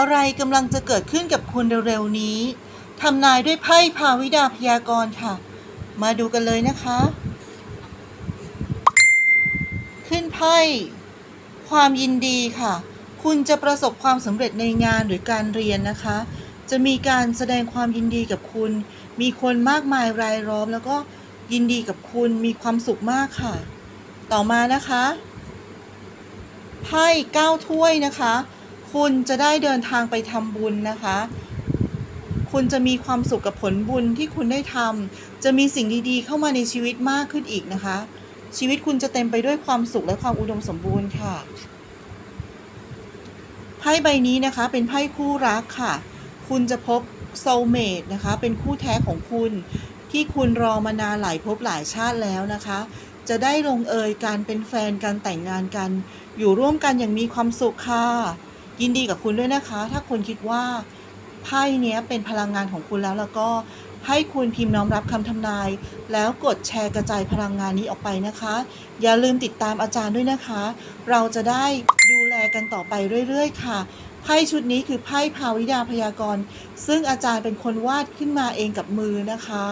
อะไรกำลังจะเกิดขึ้นกับคุณเร็วๆนี้ ทำนายด้วยไพ่ภาวิดาพยากรณ์ค่ะ มาดูกันเลยนะคะ ขึ้นไพ่ ความยินดีค่ะ คุณจะประสบความสำเร็จในงานหรือการเรียนนะคะ จะมีการแสดงความยินดีกับคุณ มีคนมากมายรายล้อม แล้วก็ยินดีกับคุณมีความสุขมากค่ะ ต่อมานะคะ ไพ่เก้าถ้วยนะคะ คุณจะได้เดินทางไปทำบุญนะคะ คุณจะมีความสุขกับผลบุญที่คุณได้ทำจะมีสิ่งดีๆ เข้ามาในชีวิตมากขึ้นอีกนะคะ ชีวิตคุณจะเต็มไปด้วยความสุขและความอุดมสมบูรณ์ค่ะไพ่ใบนี้นะคะเป็นไพ่คู่รักค่ะ คุณจะพบโซลเมตนะคะ เป็นคู่แท้ของคุณ ที่คุณรอมานานหลายภพหลายชาติแล้วนะคะ จะได้ลงเอยการเป็นแฟนกันแต่งงานกัน อยู่ร่วมกันอย่างมีความสุขค่ะ ยินดีกับคุณด้วยนะคะ ถ้าคุณคิดว่าไพ่เนี้ยเป็นพลังงานของคุณแล้วแล้วก็ให้คุณพิมพ์น้อมรับคำทำนาย แล้วกดแชร์กระจายพลังงานนี้ออกไปนะคะ อย่าลืมติดตามอาจารย์ด้วยนะคะ เราจะได้ดูแลกันต่อไปเรื่อยๆ ค่ะไพ่ชุดนี้คือไพ่ภาวิดาพยากรณ์ ซึ่งอาจารย์เป็นคนวาดขึ้นมาเองกับมือนะคะ